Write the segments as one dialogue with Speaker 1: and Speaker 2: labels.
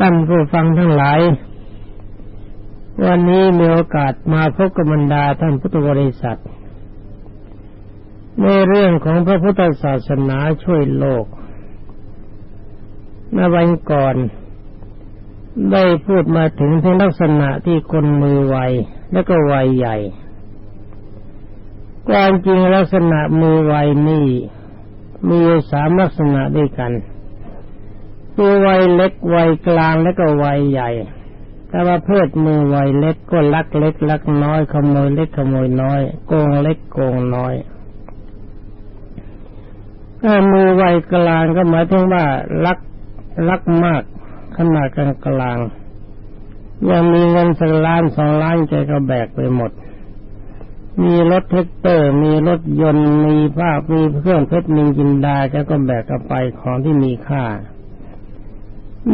Speaker 1: ท่านผู้ฟังทั้งหลาย วันนี้มีโอกาสมาพบกับบรรดาท่านพุทธบริษัท ในเรื่องของพระพุทธศาสนาช่วยโลกในวันก่อน ได้พูดมาถึงทั้งลักษณะที่คนมือไวและก็ไวใหญ่ความจริงลักษณะมือไวนี่มีสามลักษณะด้วยกัน คือวัยเล็กวัยกลางและก็วัยใหญ่ แต่ว่าเพศมือวัยเล็กก็ลักเล็กลักน้อยขโมยเล็กขโมยน้อย โกงเล็กโกงน้อยถ้ามือวัยกลางก็หมายถึงว่าลักลักมากขนาดกลางกลางยังมีเงินสักล้านสองล้านใจก็แบกไปหมด มีรถเท็กเตอร์ มีรถยนต์มีภาพมีเครื่องเพชรมีจินดาแกก็แบกกลับไปของที่มีค่า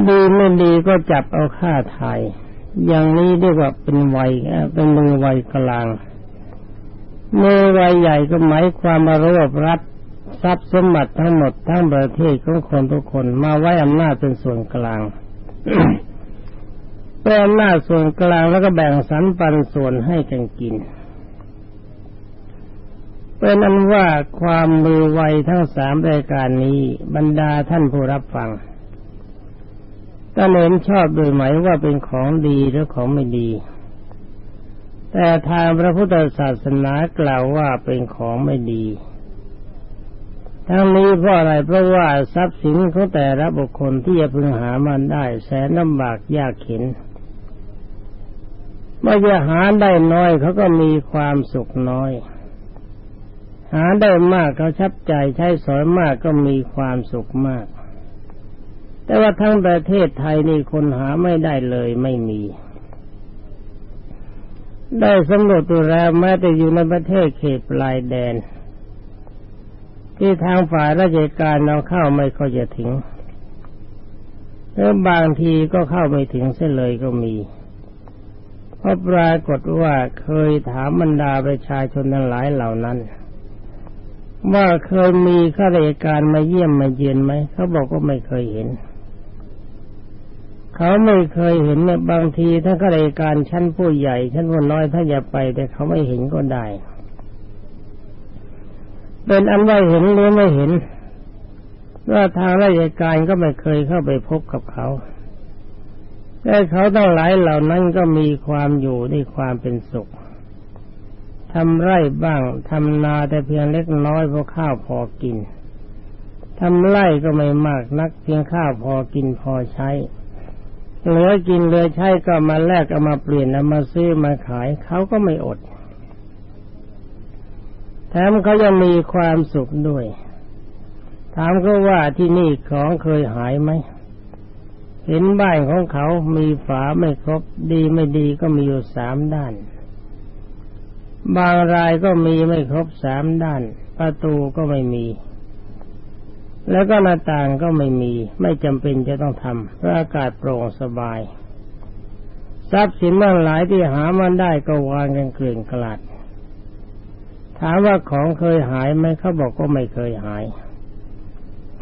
Speaker 1: ดีไม่ดีก็จับเอาค่าไทย อย่างนี้เรียกว่าเป็นวัยเป็นมือวัยกลางมือวัยใหญ่ก็หมายความมารวบรัดทรัพย์สมบัติทั้งหมดทั้งประเทศของคนทุกคนมาไว้อำนาจเป็นส่วนกลางเป็นอำนาจส่วนกลางแล้วก็แบ่งสรรปันส่วนให้กันกินเป็นนั้นว่าความมือไวทั้งสามรายการนี้ บรรดาท่านผู้รับฟัง ถ้าเห็นชอบโดยหมายว่าเป็นของดีหรือของไม่ดี แต่ทางพระพุทธศาสนากล่าวว่าเป็นของไม่ดีทั้งนี้เพราะอะไรเพราะว่าทรัพย์สินของแต่ละบุคคลที่จะพึงหามันได้แสนลำบากยากเข็นเมื่อจะหาได้น้อยเขาก็มีความสุขน้อย หาได้มากเขาชับใจใช้สอยมากก็มีความสุขมาก แต่ว่าทั้งประเทศไทยนี่คนหาไม่ได้เลยไม่มี ได้สำรวจตัวแล้วแม้แต่อยู่ในประเทศเขตปลายแดน ที่ทางฝ่ายราชการเราเข้าไม่ค่อยจะถึงหรือบางทีก็เข้าไม่ถึงเส้นเลยก็มีเพราะปรากฏว่าเคยถามบรรดาประชาชนทั้งหลายเหล่านั้น ว่าเคยมีข้าราชการมาเยี่ยมมาเยือนไหมเขาบอกว่าไม่เคยเห็น เขาไม่เคยเห็นเนี่ยบางทีถ้าข้าราชการชั้นผู้ใหญ่ ชั้นผู้น้อยถ้าอย่าไป แต่เขาไม่เห็นก็ได้ เป็นอันว่าเห็นหรือไม่เห็นว่าทางราชการก็ไม่เคยเข้าไปพบกับเขาแต่เขาตั้งหลายเหล่านั้นก็มีความอยู่ด้ความเป็นสุขทำไร่บ้างทำนาแต่เพียงเล็กน้อยเพราะข้าวพอกินทำไร่ก็ไม่มากนักเพียงข้าวพอกินพอใช้ เหลือกินเหลือใช้ก็มาแลกเอามาเปลี่ยนเอามาซื้อมาขายเขาก็ไม่อด แถมเขายังมีความสุขด้วย ถามเขาว่าที่นี่ของเคยหายไหมเห็นบ้านของเขามีฝาไม่ครบ ดีไม่ดีก็มีอยู่สามด้าน บางรายก็มีไม่ครบสามด้าน ประตูก็ไม่มี แล้วก็หน้าต่างก็ไม่มี ไม่จำเป็นจะต้องทำเพราะอากาศโปร่งสบาย ทรัพย์สินบางหลายที่หามันได้ก็วางกันเกลื่อนกลาดถามว่าของเคยหายไหมเขาบอกก็ไม่เคยหาย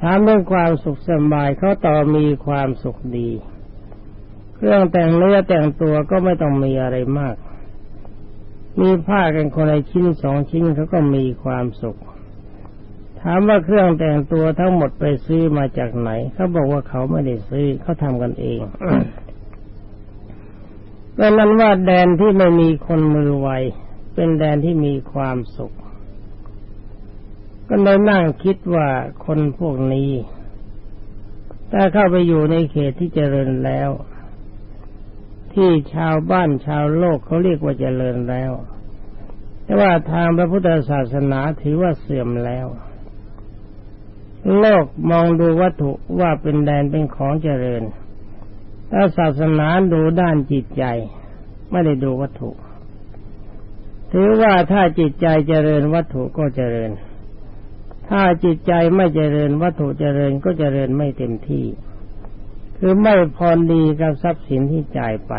Speaker 1: ถามเรื่องความสุขสบายเขาต่อมีความสุขดี เครื่องแต่งเนื้อแต่งตัวก็ไม่ต้องมีอะไรมาก มีผ้ากันคนละชิ้นสองชิ้นเขาก็มีความสุข ถามว่าเครื่องแต่งตัวทั้งหมดไปซื้อมาจากไหน เขาบอกว่าเขาไม่ได้ซื้อเขาทำกันเองดังนั้นว่าแดนที่ไม่มีคนมือไวเป็นแดนที่มีความสุข ก็เลยนั่งคิดว่าคนพวกนี้ ถ้าเข้าไปอยู่ในเขตที่เจริญแล้ว ที่ชาวบ้านชาวโลกเขาเรียกว่าเจริญแล้ว แต่ว่าทางพระพุทธศาสนาถือว่าเสื่อมแล้ว โลกมองดูวัตถุว่าเป็นแดนเป็นของเจริญถ้าศาสนาดูด้านจิตใจ ไม่ได้ดูวัตถุ ถือว่าถ้าจิตใจเจริญวัตถุก็เจริญ ถ้าจิตใจไม่เจริญวัตถุเจริญก็เจริญไม่เต็มที่ คือไม่พอดีกับทรัพย์สินที่จ่ายไป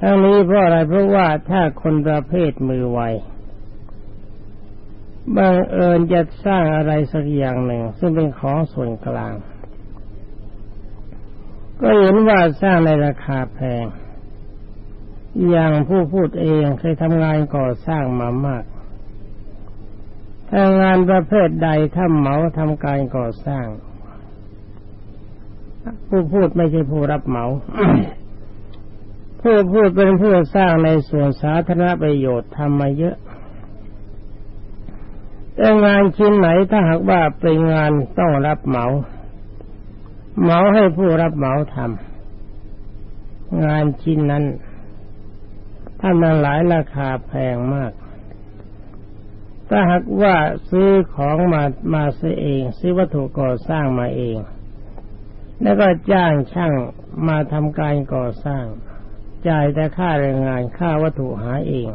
Speaker 1: ทั้งนี้เพราะอะไรเพราะว่าถ้าคนประเภทมือไว บังเอิญจะสร้างอะไรสักอย่างหนึ่ง ซึ่งเป็นของส่วนกลาง ก็เห็นว่าสร้างในราคาแพง อย่างผู้พูดเองเคยทำงานก่อสร้างมามากถ้างานประเภทใดถ้าเหมาทำการก่อสร้าง ผู้พูดไม่ใช่ผู้รับเหมา ผู้พูดเป็นผู้สร้างในส่วนสาธารณประโยชน์ทำมาเยอะ แต่งานชิ้นไหนถ้าหากว่าเป็นงานต้องรับเหมา เหมาให้ผู้รับเหมาทำงานชิ้นนั้นถ้ามันหลายราคาแพงมาก ถ้าหากว่าซื้อของมามาซื้อเอง ซื้อวัตถุก่อสร้างมาเอง แล้วก็จ้างช่างมาทำการก่อสร้าง จ่ายแต่ค่าแรงงานค่าวัตถุหาเอง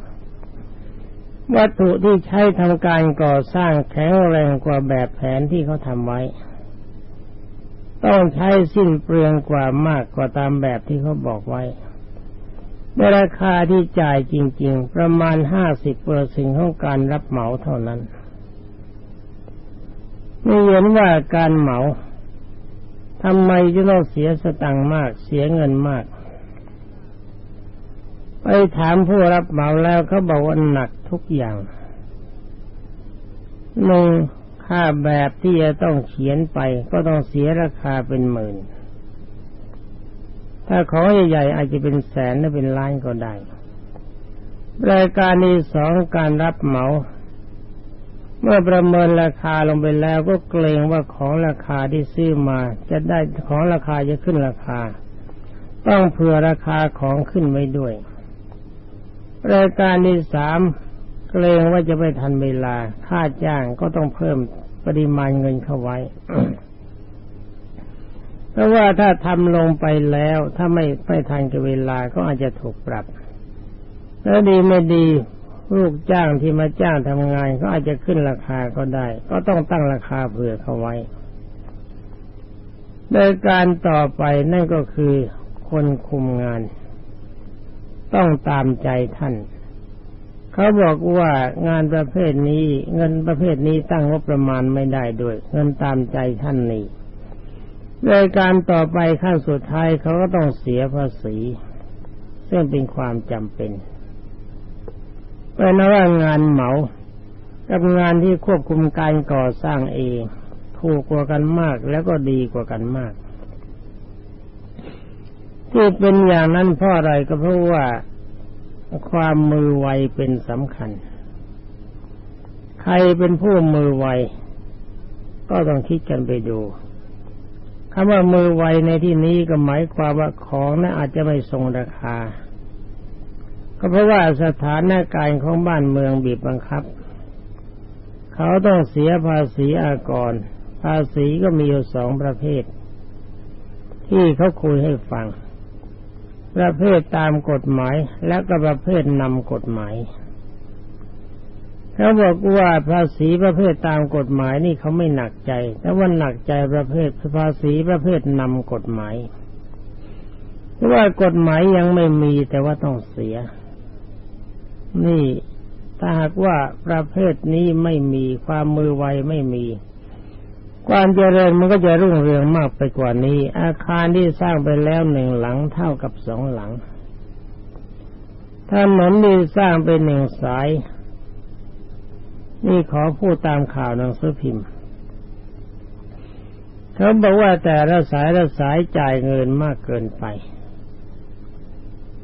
Speaker 1: วัตถุที่ใช้ทำการก่อสร้างแข็งแรงกว่าแบบแผนที่เขาทำไว้ ต้องใช้สิ้นเปลืองกว่ามากกว่าตามแบบที่เขาบอกไว้ในราคาที่จ่ายจริง ๆ ประมาณห้าสิบเปอร์เซ็นของการรับเหมาเท่านั้นนี่เห็นว่าการเหมาทำไมจะต้องเสียสตังค์มาก เสียเงินมาก ไปถามผู้รับเหมาแล้วเขาบอกว่าหนักทุกอย่างหนึ่งค่าแบบที่จะต้องเขียนไป ก็ต้องเสียราคาเป็นหมื่น ถ้าของใหญ่ๆอาจจะเป็นแสนหรือเป็นล้านก็ได้ รายการที่สองการรับเหมา เมื่อประเมินราคาลงไปแล้วก็เกรงว่าของราคาที่ซื้อมา จะได้ของราคาจะขึ้นราคา ต้องเผื่อราคาของขึ้นไว้ด้วย รายการที่สามเกรงว่าจะไม่ทันเวลา ค่าจ้างก็ต้องเพิ่มปริมาณเงินเข้าไว้เพราะว่าถ้าทำลงไปแล้ว ถ้าไม่ไม่ทันกับเวลาก็อาจจะถูกปรับ แล้วดีไม่ดีลูกจ้างที่มาจ้างทำงานก็อาจจะขึ้นราคาก็ได้ ก็ต้องตั้งราคาเผื่อเขาไว้โดยการต่อไปนั่นก็คือคนคุมงาน ต้องตามใจท่าน เขาบอกว่างานประเภทนี้เงินประเภทนี้ตั้งงบประมาณไม่ได้ด้วย เงินตามใจท่านนี่โดยการต่อไปขั้นสุดท้ายเขาก็ต้องเสียภาษี ซึ่งเป็นความจำเป็นเป็นว่างานเหมากับงานที่ควบคุมการก่อสร้างเองถูกกว่ากันมากแล้วก็ดีกว่ากันมาก ที่เป็นอย่างนั้นเพราะอะไรก็เพราะว่าความมือไวเป็นสำคัญ ใครเป็นผู้มือไว ก็ต้องคิดกันไปดูคำว่ามือไวในที่นี้ก็หมายความว่าของนั้นอาจจะไม่ทรงราคา ก็เพราะว่าสถานการณ์ของบ้านเมืองบีบบังคับ เขาต้องเสียภาษีอากร ภาษีก็มีอยู่สองประเภท ที่เขาคุยให้ฟัง ประเภทตามกฎหมายและก็ประเภทนำกฎหมายเขาบอกว่าภาษีประเภทตามกฎหมายนี่เขาไม่หนักใจ แต่ว่าหนักใจประเภทภาษีประเภทนำกฎหมายเพราะว่ากฎหมายยังไม่มีแต่ว่าต้องเสีย นี่ถ้าหากว่าประเภทนี้ไม่มีความมือไวไม่มี ความเจริญมันก็จะรุ่งเรืองมากไปกว่านี้ อาคารที่สร้างไปแล้วหนึ่งหลังเท่ากับสองหลังถนนที่สร้างเป็นหนึ่งสาย นี่ขอพูดตามข่าวหนังสือพิมพ์เขาบอกว่าแต่ละสายละสายจ่ายเงินมากเกินไป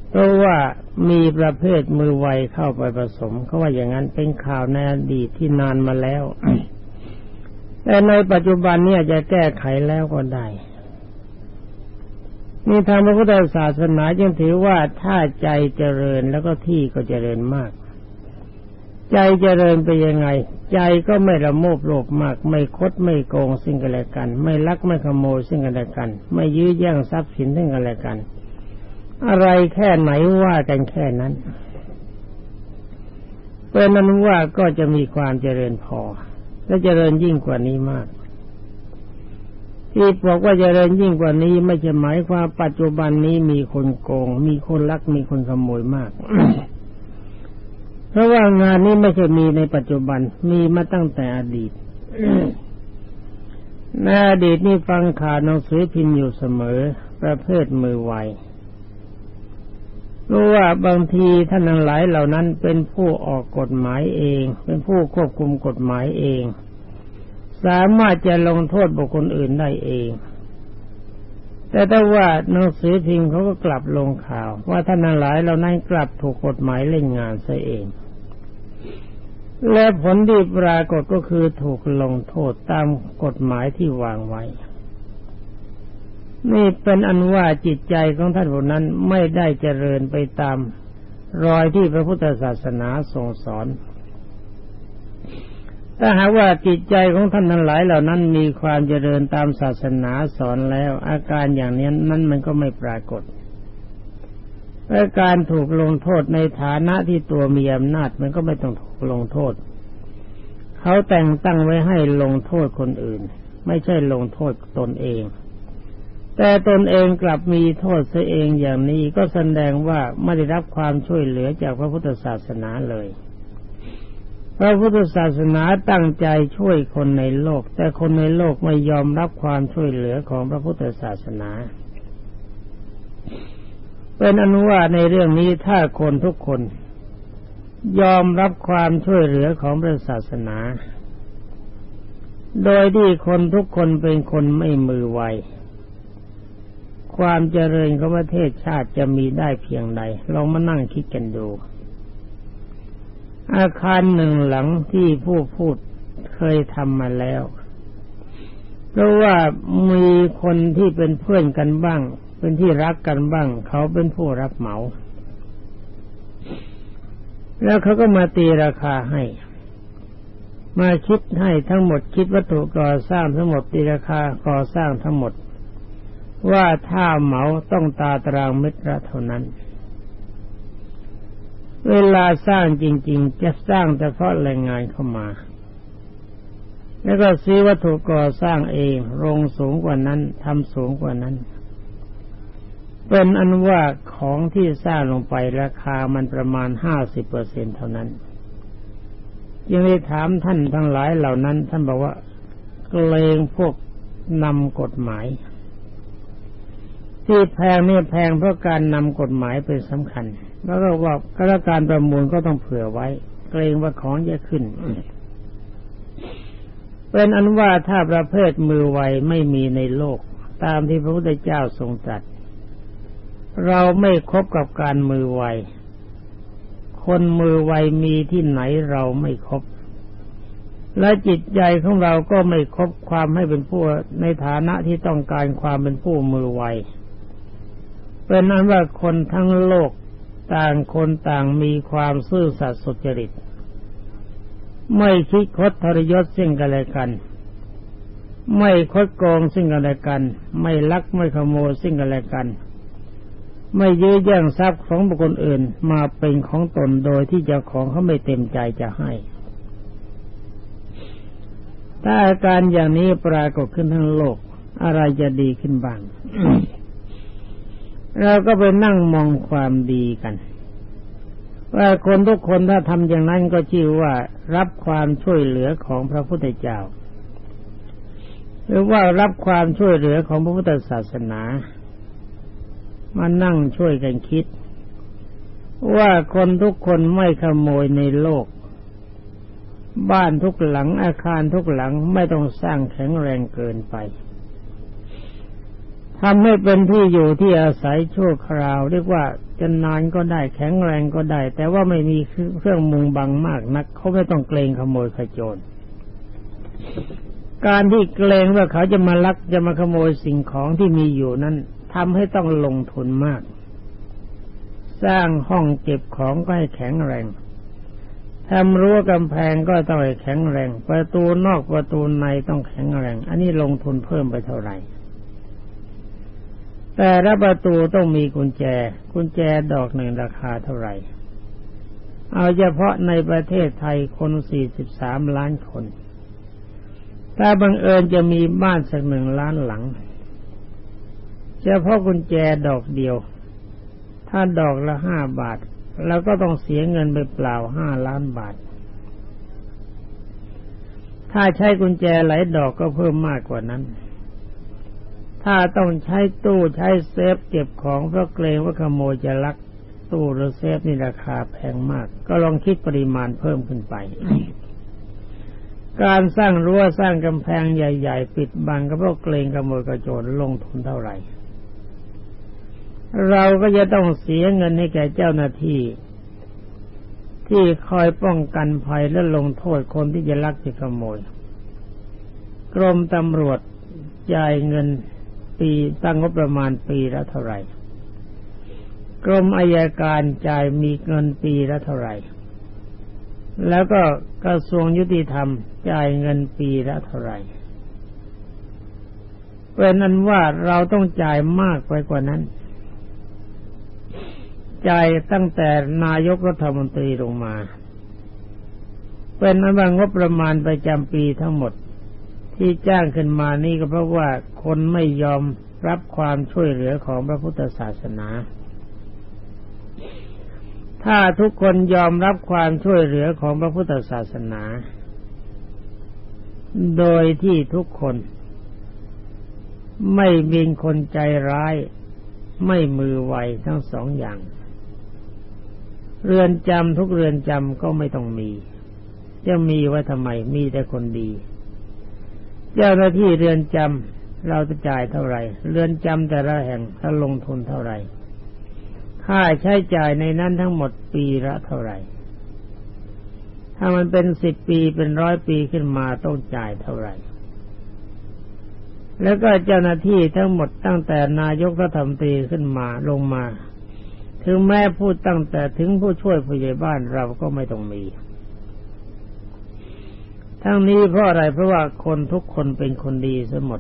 Speaker 1: เพราะว่ามีประเภทมือไวเข้าไปผสมเขาว่าอย่างนั้นเป็นข่าวในอดีตที่นานมาแล้ว แต่ในปัจจุบันเนี่ยจะแก้ไขแล้วก็ได้ นี่ทางพระพุทธศาสนาจึงถือว่าถ้าใจเจริญแล้วก็ที่ก็เจริญมาก ใจเจริญไปยังไง ใจก็ไม่ละโมบโลภมาก ไม่คดไม่โกงสิ่งกันและกัน ไม่ลักไม่ขโมยสิ่งกันและกัน ไม่ยื้อแย่งทรัพย์สินสิ่งกันและกัน อะไรแค่ไหนว่ากันแค่นั้นเป็นนั้นว่าก็จะมีความเจริญพอ และเจริญยิ่งกว่านี้มาก ที่บอกว่าเจริญยิ่งกว่านี้ไม่ใช่หมายความปัจจุบันนี้มีคนโกง มีคนลักมีคนขโมยมาก เพราะว่างานนี้ไม่ใช่มีในปัจจุบันมีมาตั้งแต่อดีตในอดีตนี่ฟังข่าวหนังสือพิมพ์อยู่เสมอ ประเภทมือไว รู้ว่าบางทีท่านทั้งหลายเหล่านั้นเป็นผู้ออกกฎหมายเอง เป็นผู้ควบคุมกฎหมายเอง สามารถจะลงโทษบุคคลอื่นได้เอง แต่ถ้าว่าหนังสือพิมพ์เขาก็กลับลงข่าว ว่าท่านทั้งหลายเหล่านั้นกลับถูกกฎหมายเล่นงานซะเอง และผลที่ปรากฏก็คือถูกลงโทษตามกฎหมายที่วางไว้ นี่เป็นอันว่าจิตใจของท่านผู้นั้นไม่ได้เจริญไปตามรอยที่พระพุทธศาสนาทรงสอน ถ้าหากว่าจิตใจของท่านทั้งหลายเหล่านั้นมีความเจริญตามศาสนาสอนแล้ว อาการอย่างนี้นั้นมันก็ไม่ปรากฏและการถูกลงโทษในฐานะที่ตัวมีอำนาจมันก็ไม่ต้องถูกลงโทษ เขาแต่งตั้งไว้ให้ลงโทษคนอื่น ไม่ใช่ลงโทษตนเอง แต่ตนเองกลับมีโทษเสียเองอย่างนี้ก็แสดงว่าไม่ได้รับความช่วยเหลือจากพระพุทธศาสนาเลย พระพุทธศาสนาตั้งใจช่วยคนในโลก แต่คนในโลกไม่ยอมรับความช่วยเหลือของพระพุทธศาสนาเป็นอนุว่าในเรื่องนี้ถ้าคนทุกคน ยอมรับความช่วยเหลือของพระศาสนา โดยที่คนทุกคนเป็นคนไม่มือไว ความเจริญของประเทศชาติจะมีได้เพียงใดลองมานั่งคิดกันดู อาคารหนึ่งหลังที่ผู้พูดเคยทำมาแล้ว เพราะว่ามีคนที่เป็นเพื่อนกันบ้าง เป็นที่รักกันบ้าง เขาเป็นผู้รับเหมา แล้วเขาก็มาตีราคาให้มาคิดให้ทั้งหมดคิดวัตถุก่อสร้างทั้งหมดตีราคาก่อสร้างทั้งหมด ว่าถ้าเหมาต้องตาตรางเมตรเท่านั้น เวลาสร้างจริง ๆ จะสร้างแต่เพราะแรงงานเข้ามา แล้วก็ซื้อวัตถุก่อสร้างเองโรงสูงกว่านั้นทำสูงกว่านั้น เป็นอันว่าของที่สร้างลงไปราคามันประมาณห้าสิบเปอร์เซ็นเท่านั้นยังได้ถามท่านทั้งหลายเหล่านั้น ท่านบอกว่าเกรงพวกนำกฎหมาย ที่แพงนี่แพงเพราะการนำกฎหมายเป็นสำคัญ แล้วก็ว่าก็การประมูลก็ต้องเผื่อไว้ เกรงว่าของจะขึ้น เป็นอันว่าถ้าประเภทมือไวไม่มีในโลก ตามที่พระพุทธเจ้าทรงตรัสเราไม่คบกับการมือไว คนมือไวมีที่ไหนเราไม่คบ และจิตใจของเราก็ไม่คบความให้เป็นผู้ในฐานะที่ต้องการความเป็นผู้มือไว เป็นนั้นว่าคนทั้งโลกต่างคนต่างมีความซื่อสัตย์สุจริต ไม่คิดคดทรยศซึ่งกันและกัน ไม่คดโกงซึ่งกันและกัน ไม่ลักไม่ขโมยซึ่งกันและกัน ไม่ยื้อแย่งทรัพย์ของบุคคลอื่นมาเป็นของตนโดยที่เจ้าของเขาไม่เต็มใจจะให้ ถ้าอาการอย่างนี้ปรากฏขึ้นทั้งโลกอะไรจะดีขึ้นบ้าง เราก็ไปนั่งมองความดีกัน ว่าคนทุกคนถ้าทำอย่างนั้นก็ชื่อว่ารับความช่วยเหลือของพระพุทธเจ้า หรือว่ารับความช่วยเหลือของพระพุทธศาสนา มานั่งช่วยกันคิด ว่าคนทุกคนไม่ขโมยในโลก บ้านทุกหลังอาคารทุกหลังไม่ต้องสร้างแข็งแรงเกินไป ทำให้เป็นที่อยู่ที่อาศัยชั่วคราว เรียกว่าจะนานก็ได้แข็งแรงก็ได้ แต่ว่าไม่มีเครื่องมุงบังมากนักเขาไม่ต้องเกรงขโมยขโจรการที่เกรงว่าเขาจะมาลักจะมาขโมยสิ่งของที่มีอยู่นั้นทำให้ต้องลงทุนมาก สร้างห้องเก็บของก็ให้แข็งแรงทำรั้วกำแพงก็ต้องให้แข็งแรง ประตูนอกประตูในต้องแข็งแรง อันนี้ลงทุนเพิ่มไปเท่าไหร่ แต่ละประตูต้องมีกุญแจ กุญแจดอกหนึ่งราคาเท่าไหร่ เอาเฉพาะในประเทศไทยคนสี่สิบสามล้านคน ถ้าบังเอิญจะมีบ้านสักหนึ่งล้านหลัง เฉพาะกุญแจดอกเดียว ถ้าดอกละห้าบาทเราก็ต้องเสียเงินไปเปล่าห้าล้านบาท ถ้าใช้กุญแจหลายดอกก็เพิ่มมากกว่านั้น ถ้าต้องใช้ตู้ใช้เซฟเก็บของเพราะเกรงว่าขโมยจะลัก ตู้หรือเซฟนี่ราคาแพงมาก ก็ลองคิดปริมาณเพิ่มขึ้นไป การสร้างรั้วสร้างกำแพงใหญ่ ๆ ปิดบังก็เพราะเกรงขโมยกระโจนลงทุนเท่าไหร่ เราก็จะต้องเสียเงินให้แก่เจ้าหน้าที่ ที่คอยป้องกันภัยและลงโทษคนที่จะลักจะขโมย กรมตำรวจจ่ายเงิน ปีตั้งงบประมาณปีละเท่าไหร่ กรมอายการจ่ายมีเงินปีละเท่าไหร่ แล้วก็กระทรวงยุติธรรมจ่ายเงินปีละเท่าไหร่เป็นนั้นว่าเราต้องจ่ายมากไปกว่านั้น จ่ายตั้งแต่นายกรัฐมนตรีลงมา เป็นนั้นว่างบประมาณประจำปีทั้งหมดที่จ้างขึ้นมานี่ก็เพราะว่า คนไม่ยอมรับความช่วยเหลือของพระพุทธศาสนา ถ้าทุกคนยอมรับความช่วยเหลือของพระพุทธศาสนา โดยที่ทุกคนไม่มีคนใจร้าย ไม่มือไวทั้งสองอย่าง เรือนจำทุกเรือนจำก็ไม่ต้องมี จะมีไว้ทำไมมีแต่คนดี เจ้าหน้าที่เรือนจำ เราจะจ่ายเท่าไหร่ เรือนจำแต่ละแห่งถ้าลงทุนเท่าไหร่ ค่าใช้จ่ายในนั้นทั้งหมดปีละเท่าไหร่ ถ้ามันเป็นสิบปีเป็นร้อยปีขึ้นมาต้องจ่ายเท่าไหร่ แล้วก็เจ้าหน้าที่ทั้งหมดตั้งแต่นายกรัฐมนตรีขึ้นมาลงมา ถึงแม้พูดตั้งแต่ถึงผู้ช่วยผู้ใหญ่บ้านเราก็ไม่ต้องมีทั้งนี้เพราะอะไรเพราะว่าคนทุกคนเป็นคนดีเสมด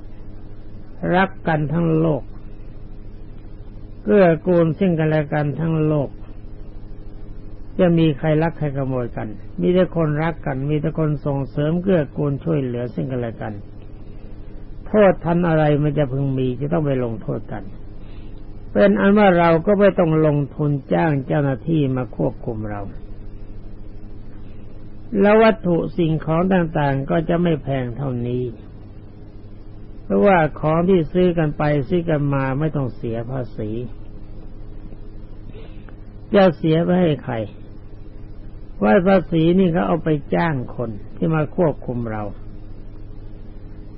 Speaker 1: รักกันทั้งโลก เกื้อกูลซึ่งกันและกันทั้งโลก จะมีใครรักใครขโมยกัน มีแต่คนรักกัน มีแต่คนส่งเสริมเกื้อกูลช่วยเหลือซึ่งกันและกัน โทษทันอะไรมันจะพึงมีจะต้องไปลงโทษกัน เป็นอันว่าเราก็ไม่ต้องลงทุนจ้างเจ้าหน้าที่มาควบคุมเราแล้ววัตถุสิ่งของต่างๆก็จะไม่แพงเท่านี้ เพราะว่าของที่ซื้อกันไปซื้อกันมาไม่ต้องเสียภาษีจะเสียไปให้ใครว่าภาษีนี่เขาเอาไปจ้างคนที่มาควบคุมเรา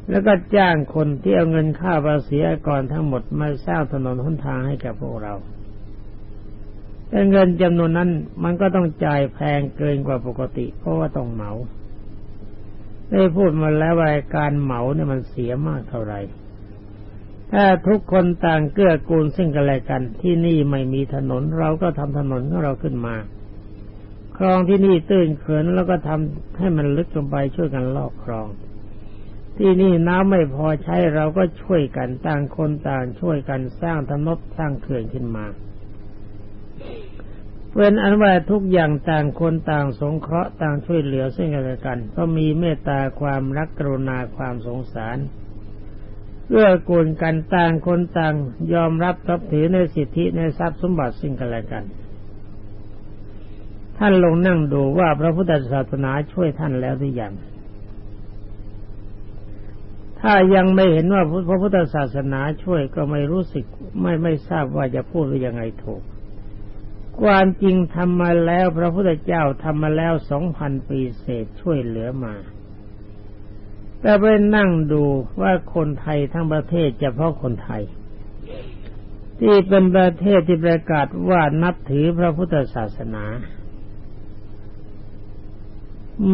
Speaker 1: แล้วก็จ้างคนที่เอาเงินค่าภาษีก่อนทั้งหมดมาสร้างถนนหนทางให้กับพวกเราแต่เงินจำนวนนั้นมันก็ต้องจ่ายแพงเกินกว่าปกติ เพราะว่าต้องเหมา ได้พูดมาแล้วว่าการเหมาเนี่ยมันเสียมากเท่าไหร่ถ้าทุกคนต่างเกื้อกูลซึ่งกันและกัน ที่นี่ไม่มีถนน เราก็ทำถนนของเราขึ้นมา คลองที่นี่ตื้นเขินแล้วก็ทำให้มันลึกลงไปช่วยกันลอกคลอง ที่นี่น้ำไม่พอใช้เราก็ช่วยกันต่างคนต่างช่วยกันสร้างถนนสร้างเขื่อนขึ้นมา เป็นอันว่าทุกอย่างต่างคนต่างสงเคราะห์ต่างช่วยเหลือซึ่งกันและกัน ก็มีเมตตาความรักกรุณาความสงสารเอื้อกูลกันต่างคนต่างยอมรับทับถือในสิทธิในทรัพย์สมบัติซึ่งกันและกัน ท่านลงนั่งดูว่าพระพุทธศาสนาช่วยท่านแล้วหรือยังถ้ายังไม่เห็นว่าพระพุทธศาสนาช่วยก็ไม่รู้สึกไม่ไม่ทราบว่าจะพูดหรือยังไงถูก ความจริงทำมาแล้ว พระพุทธเจ้าทำมาแล้วสองพันปีเศษช่วยเหลือมา แต่ไปนั่งดูว่าคนไทยทั้งประเทศเฉพาะคนไทย ที่เป็นประเทศที่ประกาศว่านับถือพระพุทธศาสนา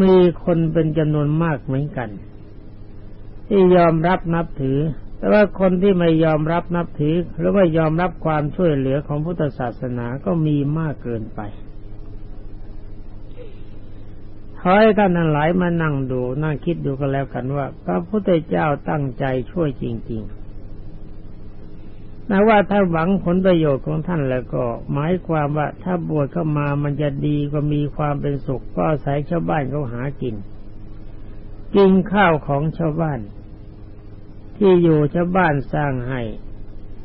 Speaker 1: มีคนเป็นจำนวนมากเหมือนกัน ที่ยอมรับนับถือ แต่ว่าคนที่ไม่ยอมรับนับถือหรือว่ายอมรับความช่วยเหลือของพุทธศาสนาก็มีมากเกินไปขอให้ท่านทั้งหลายมานั่งดูนั่งคิดดูกันแล้วกันว่าพระพุทธเจ้าตั้งใจช่วยจริงๆนะว่าถ้าหวังผลประโยชน์ของท่านแล้วก็ หมายความว่าถ้าบวชเข้ามามันจะดีก็มีความเป็นสุขก็อาศัยชาวบ้านเขาหากิน กินข้าวของชาวบ้าน ที่อยู่ชาวบ้านสร้างให้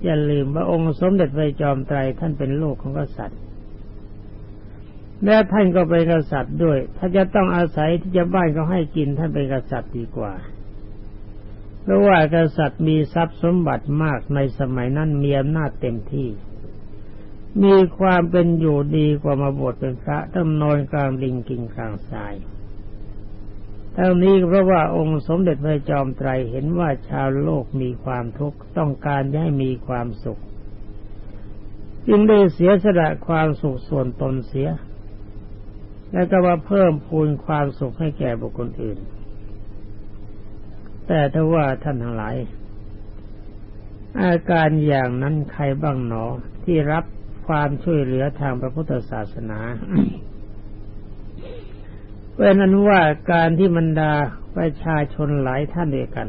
Speaker 1: อย่าลืมว่าองค์สมเด็จพระจอมไตรท่านเป็นลูกของกษัตริย์ และท่านก็เป็นกษัตริย์ด้วย ถ้าจะต้องอาศัยที่จะบ้านเขาให้กินท่านเป็นกษัตริย์ดีกว่า เพราะว่ากษัตริย์มีทรัพย์สมบัติมากในสมัยนั้นมีอำนาจเต็มที่ มีความเป็นอยู่ดีกว่ามาบวชเป็นพระต้องนอนกลางดิงกินกลางทราย ทั้งนี้เพราะว่าองค์สมเด็จพระจอมไตรเห็นว่าชาวโลกมีความทุกข์ต้องการให้มีความสุข จึงได้เสียสละความสุขส่วนตนเสีย แล้วก็มาเพิ่มพูนความสุขให้แก่บุคคลอื่น แต่ถ้าว่าท่านทั้งหลาย อาการอย่างนั้นใครบ้างหนอที่รับความช่วยเหลือทางพระพุทธศาสนา เป็นนั้นว่าการที่บรรดาประชาชนหลายท่านเดียวกัน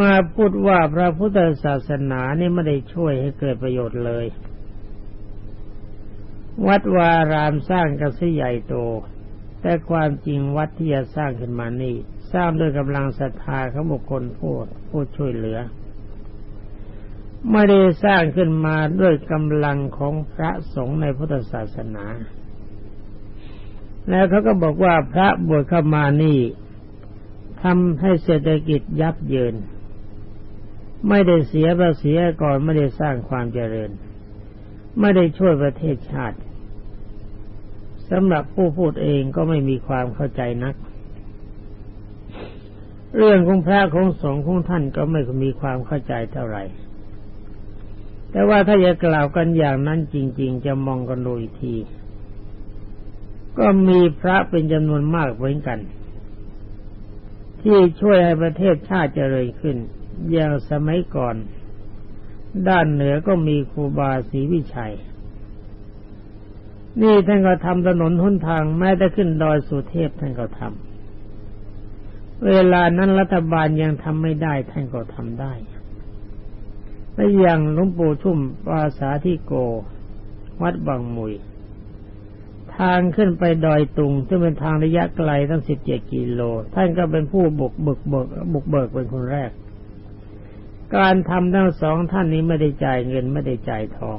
Speaker 1: มาพูดว่าพระพุทธศาสนานี่ไม่ได้ช่วยให้เกิดประโยชน์เลย วัดวารามสร้างกันสียใหญ่โต แต่ความจริงวัดที่จะสร้างขึ้นมานี่ สร้างด้วยกำลังศรัทธาของบุคคลผู้ผู้ช่วยเหลือไม่ได้สร้างขึ้นมาด้วยกำลังของพระสงฆ์ในพุทธศาสนา แล้วเขาก็บอกว่าพระบวชเข้ามานี่ทำให้เศรษฐกิจยับเยิน ไม่ได้เสียภาษีก่อนไม่ได้สร้างความเจริญ ไม่ได้ช่วยประเทศชาติสำหรับผู้พูดเองก็ไม่มีความเข้าใจนัก เรื่องของพระของสงฆ์ของท่านก็ไม่มีความเข้าใจเท่าไหร่ แต่ว่าถ้าจะกล่าวกันอย่างนั้นจริง ๆ จะมองกันดูอีกที ก็มีพระเป็นจำนวนมากเหมือนกัน ที่ช่วยให้ประเทศชาติเจริญขึ้น อย่างสมัยก่อน ด้านเหนือก็มีครูบาศรีวิชัย นี่ท่านก็ทำถนนหนทางแม้แต่ขึ้นดอยสุเทพท่านก็ทำเวลานั้นรัฐบาลยังทำไม่ได้ท่านก็ทำได้และอย่างหลวงปู่ชุ่มปาสาที่โก วัดบางมุย ทางขึ้นไปดอยตุง ซึ่งเป็นทางระยะไกลตั้งสิบเจ็ดกิโล ท่านก็เป็นผู้บุกเบุกเบิกบุกเบิกเป็นคนแรก การทำทั้งสองท่านนี้ไม่ได้จ่ายเงินไม่ได้จ่ายทอง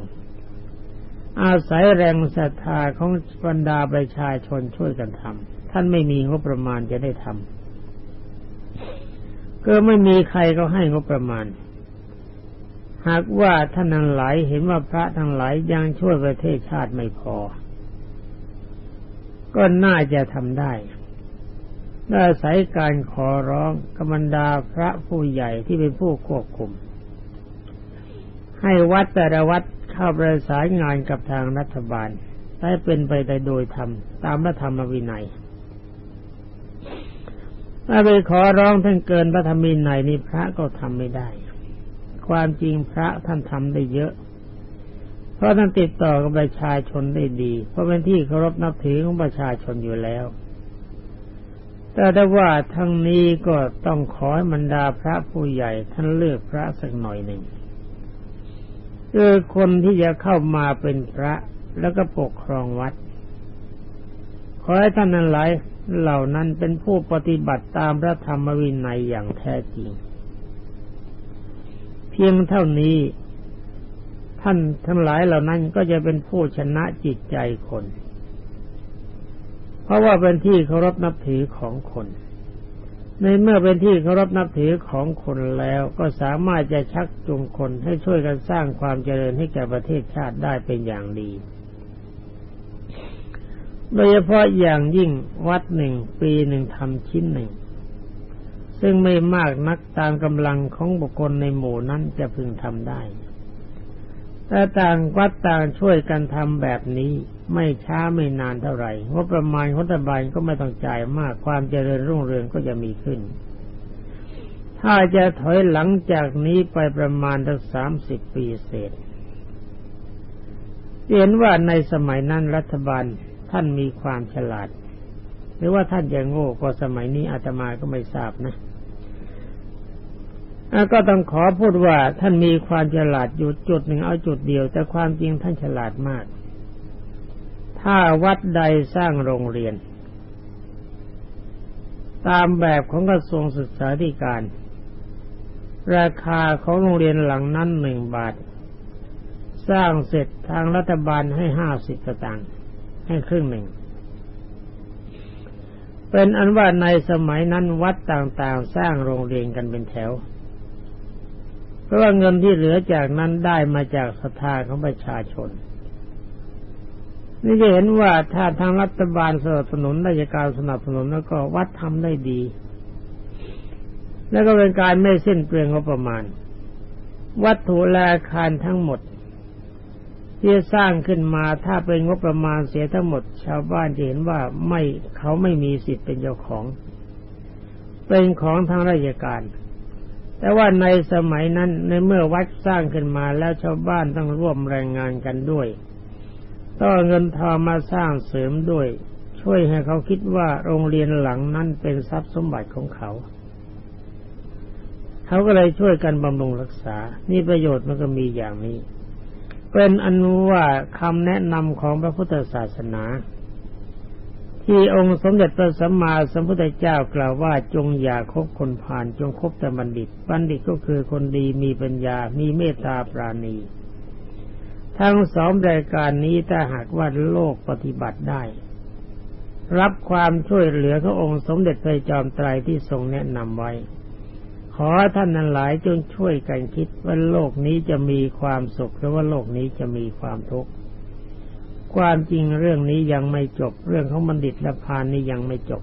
Speaker 1: อาศัยแรงศรัทธาของบรรดาประชาชนช่วยกันทำท่านไม่มีงบประมาณจะได้ทำก็ไม่มีใครก็ให้งบประมาณหากว่าท่านทั้งหลายเห็นว่าพระทั้งหลายยังช่วยประเทศชาติไม่พอ ก็น่าจะทำได้ได้อายการขอร้องกำมดาพระผู้ใหญ่ที่เป็นผู้ควบคุม ให้วัดแต่ละวัดเข้าประสานงานกับทางรัฐบาลได้เป็นไปแต่โดยธรรมตามพระธรรมวินัยถ้าไปขอร้องท่านเกินพระธรรมวินัยนี่พระก็ทำไม่ได้ ความจริงพระท่านทำได้เยอะ เพราะท่านติดต่อกับประชาชนได้ดี เพราะเป็นที่เคารพนับถือของประชาชนอยู่แล้ว แต่ได้ว่าทั้งนี้ก็ต้องขอให้บรรดาพระผู้ใหญ่ท่านเลือกพระสักหน่อยหนึ่งคือคนที่จะเข้ามาเป็นพระแล้วก็ปกครองวัด ขอให้ท่านนั้นหลายเหล่านั้นเป็นผู้ปฏิบัติตามพระธรรมวินัยอย่างแท้จริง เพียงเท่านี้ ท่านทั้งหลายเหล่านั้นก็จะเป็นผู้ชนะจิตใจคน เพราะว่าเป็นที่เคารพนับถือของคนในเมื่อเป็นที่เคารพนับถือของคนแล้วก็สามารถจะชักจูงคนให้ช่วยกันสร้างความเจริญให้แก่ประเทศชาติได้เป็นอย่างดี โดยเฉพาะอย่างยิ่งวัดหนึ่งปีหนึ่งทำชิ้นหนึ่ง ซึ่งไม่มากนักตามกำลังของบุคคลในหมู่นั้นจะพึงทำได้ แต่ต่างวัดต่างช่วยกันทำแบบนี้ ไม่ช้าไม่นานเท่าไหร่งบประมาณของรัฐบาลก็ไม่ต้องจ่ายมากความเจริญรุ่งเรืองก็จะมีขึ้น ถ้าจะถอยหลังจากนี้ไปประมาณตั้งสามสิบปีเศษเห็นว่าในสมัยนั้นรัฐบาลท่านมีความฉลาด หรือว่าท่านยังโง่ก็สมัยนี้อาตมาก็ไม่ทราบนะ ก็ต้องขอพูดว่าท่านมีความฉลาดอยู่จุดหนึ่งเอาจุดเดียว แต่ความจริงท่านฉลาดมาก ถ้าวัดใดสร้างโรงเรียน ตามแบบของกระทรวงศึกษาธิการ ราคาของโรงเรียนหลังนั้นหนึ่งบาท สร้างเสร็จทางรัฐบาลให้ห้าสิบตางค์ให้ครึ่งหนึ่งเป็นอันว่าในสมัยนั้นวัดต่างๆ สร้างโรงเรียนกันเป็นแถว เพราะว่าเงินที่เหลือจากนั้นได้มาจากศรัทธาของประชาชน นี่จะเห็นว่าถ้าทางรัฐบาลสนับสนุนราชการสนับสนุนแล้วก็วัดทำได้ดี แล้วก็เป็นการไม่สิ้นเปลืองงบประมาณ วัตถุและอาคารทั้งหมดที่สร้างขึ้นมาถ้าเป็นงบประมาณเสียทั้งหมด ชาวบ้านจะเห็นว่าไม่เขาไม่มีสิทธิ์เป็นเจ้าของ เป็นของทางราชการ แต่ว่าในสมัยนั้นในเมื่อวัดสร้างขึ้นมาแล้วชาวบ้านต้องร่วมแรงงานกันด้วยต้องเงินทองมาสร้างเสริมด้วย ช่วยให้เขาคิดว่าโรงเรียนหลังนั้นเป็นทรัพย์สมบัติของเขา เขาก็เลยช่วยกันบำรุงรักษา นี่ประโยชน์มันก็มีอย่างนี้ เป็นอนุว่าคำแนะนำของพระพุทธศาสนา ที่องค์สมเด็จพระสัมมาสัมพุทธเจ้ากล่าวว่าจงอย่าคบคนผ่านจงคบแต่บัณฑิต บัณฑิตก็คือคนดีมีปัญญา มีเมตตาปราณี ทั้งสองรายการนี้ถ้าหากว่าโลกปฏิบัติได้ รับความช่วยเหลือขององค์สมเด็จพระจอมไตรที่ทรงแนะนำไว้ ขอท่านนั้นหลายจงช่วยกันคิดว่าโลกนี้จะมีความสุขหรือว่าโลกนี้จะมีความทุกข์ ความจริงเรื่องนี้ยังไม่จบ เรื่องของบัณฑิตและพานนี้ยังไม่จบ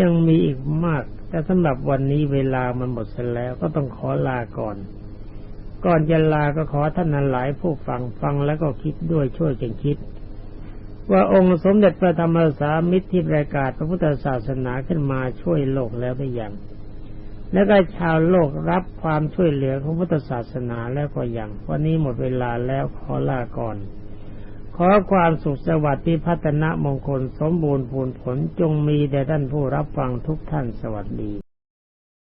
Speaker 1: ยังมีอีกมาก แต่สำหรับวันนี้เวลามันหมดเสียแล้วก็ต้องขอลาก่อน ก่อนจะลาก็ขอท่านนั้นหลายผู้ฟังฟังแล้วก็คิดด้วยช่วยกันคิด ว่าองค์สมเด็จพระธรรมสามิตรที่ประกาศพระพุทธศาสนาขึ้นมาช่วยโลกแล้วได้อย่างแล้วก็ชาวโลกรับความช่วยเหลือของพุทธศาสนาแล้วก็อย่าง วันนี้หมดเวลาแล้วขอลาก่อน อความสุขสวัสดิ์ที่พัฒนามงคลสมบูรณ์ผลผลจงมีแด่ท่านผู้รับฟังทุกท่านสวัสดี